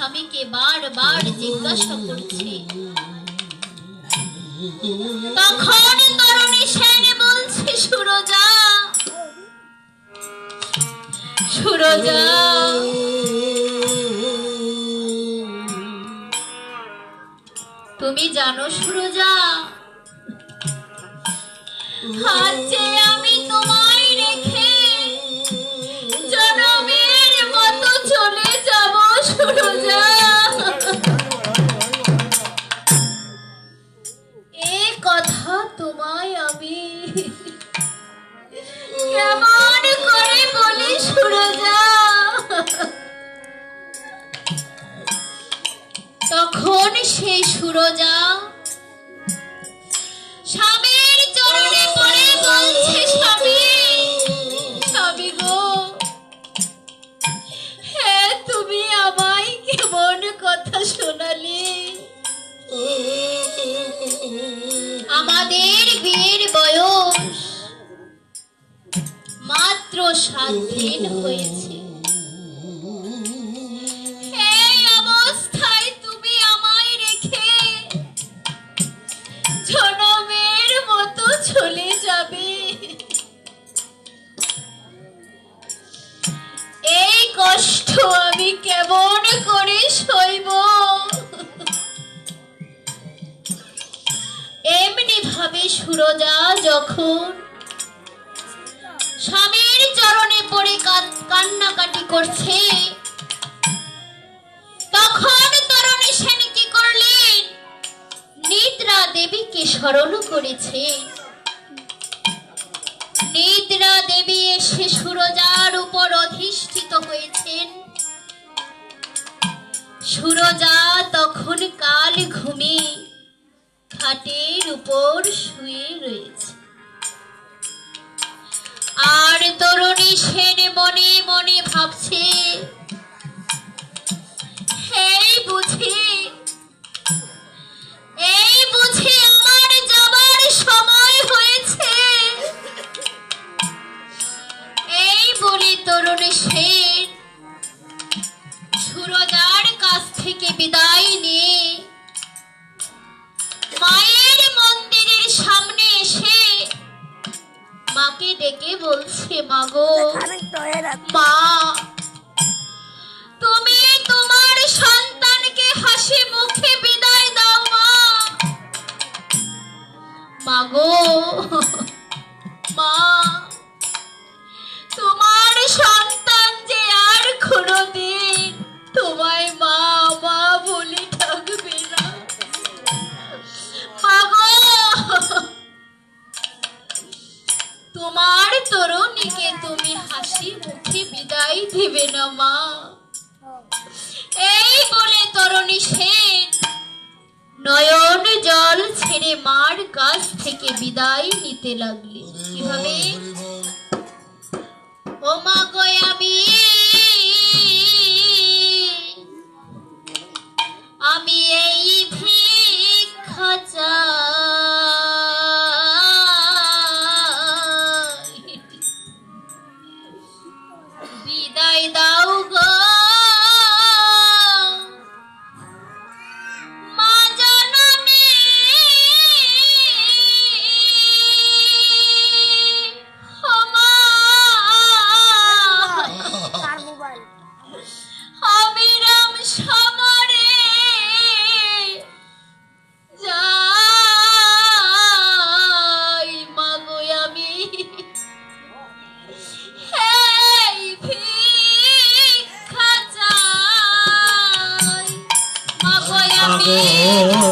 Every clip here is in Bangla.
বারবার জিজ্ঞাসা করছি। তখন তরুণী সেন বলছে সুরজা সুরজা তুমি জানো সুরজা আজ আমাদের বিয়ের বয়স। মাত্র সাত দিন হয়েছে। এই তুমি আমায় রেখে জনমের মতো চলে যাবে। এই কষ্ট আমি কেমন করে সইব? এমনি সুরজা যখন? স্বামীর চরণে পড়ে কান- কান্নাকাটি করছে। তখন তরুণী সেন কি করলেন? নিদ্রা দেবীকে স্মরণ করেছে। নিদ্রা দেবী এসে সুরজার উপর অধিষ্ঠিত হয়েছেন। সুরজা তখন কাল ঘুমে খাটের উপর শুয়ে রয়েছে। আর তরুণী সেন মনে মনে ভাবছে হ্যাঁ বুঝি জল ছেড়ে মার কাছ থেকে বিদায় নিতে লাগলেন কিভাবে ও মা গো আমি আমি আমি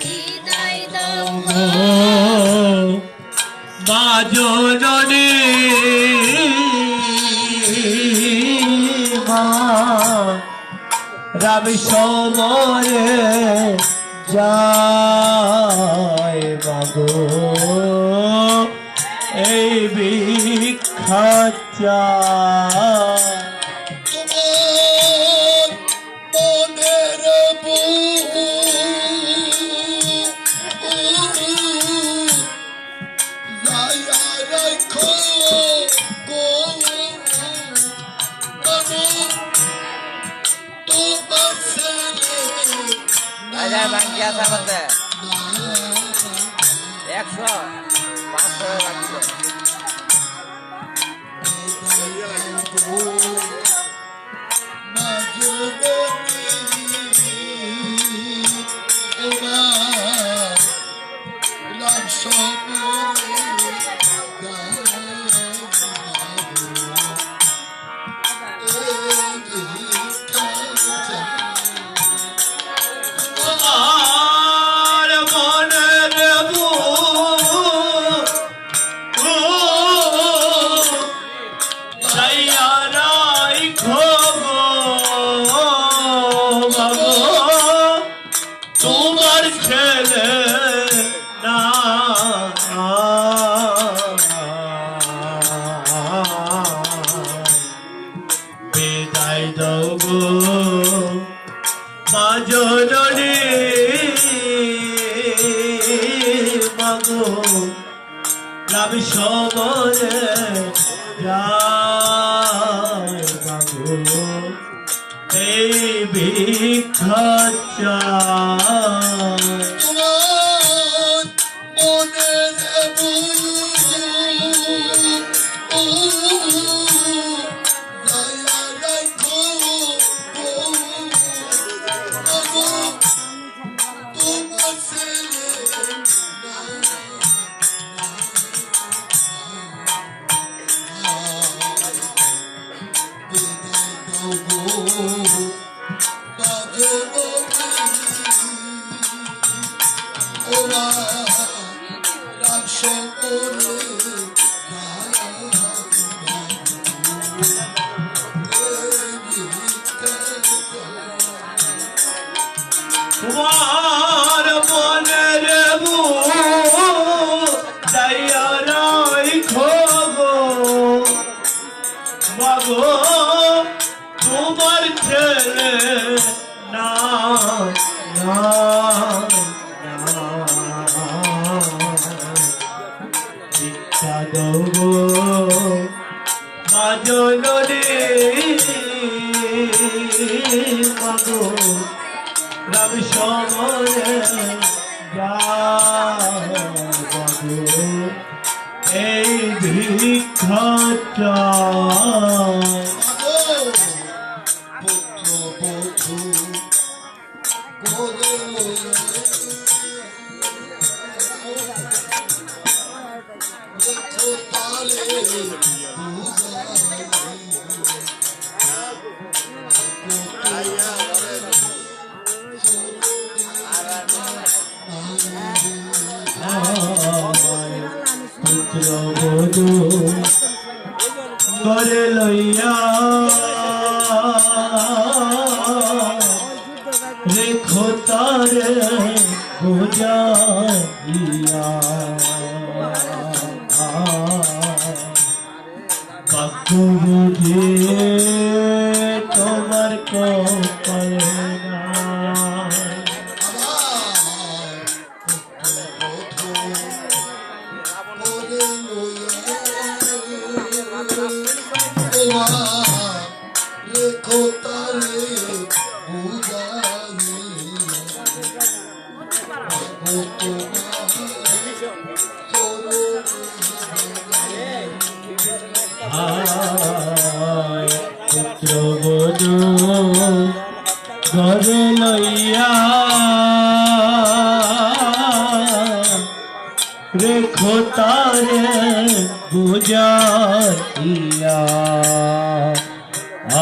বিদায় দাও মা জননী মা রবি সমরে যায় বুক বাবু হাজার বাকি আছে আমাদের। একশো পাঁচশো লাগছে রাম সমরে এই বিখ্যাত চায় তোমার মনের রবি সমরে যাব। এই ভিক্ষাট বুঝে তোমার কপালে। রেখো তারে বুঝানি আয় পুত্র বধূ ঘরে লইয়া রেখো তারে বুঝাইয়া। আ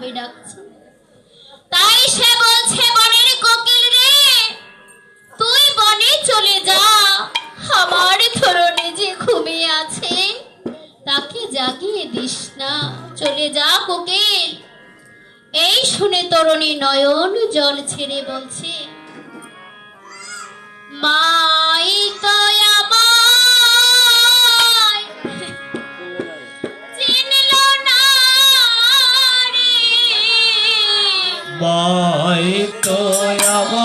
এইভাবে ডাকছে। তাই সে বলছে, বনের কোকিল রে, তুই বনে চলে যা। আমার তরুণী যে ঘুমিয়ে আছে, তাকে জাগিয়ে দিস না। চলে যা কোকিল। এই শুনে তরুণী নয়ন জল ছেড়ে বলছে, মাই আমায় তো আমার